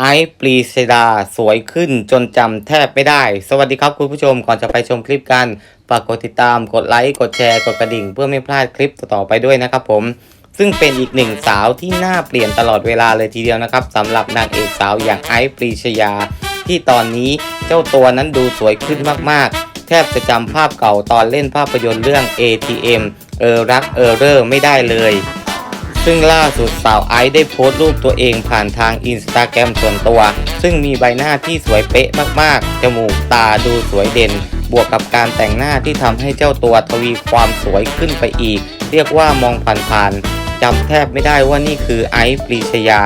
ไอซ์ปรีเซดาสวยขึ้นจนจำแทบไม่ได้ สวัสดีครับคุณผู้ชมก่อนจะไปชมคลิปกันฝากกดติดตามกดไลค์กดแชร์กดกระดิ่ง เพื่อไม่พลาดคลิปต่อไปด้วยนะครับผม ซึ่งเป็นอีกหนึ่งสาวที่น่าเปลี่ยนตลอดเวลาเลยทีเดียวนะครับสำหรับนางเอกสาวอย่างไอซ์ปรีชยา ที่ตอนนี้เจ้าตัวนั้นดูสวยขึ้นมากๆ แทบจะจำภาพเก่าตอนเล่นภาพยนตร์เรื่อง ATM เออรักเออเรอไม่ได้เลย ซึ่งล่าสุดสาวไอซ์ได้โพสต์รูปตัวเองผ่านทางอินสตาแกรมส่วนตัว ซึ่งมีใบหน้าที่สวยเป๊ะมากๆ จมูกตาดูสวยเด่น บวกกับการแต่งหน้าที่ทำให้เจ้าตัวทวีความสวยขึ้นไปอีก เรียกว่ามองผ่านๆจำแทบไม่ได้ว่านี่คือไอซ์ปรีชยา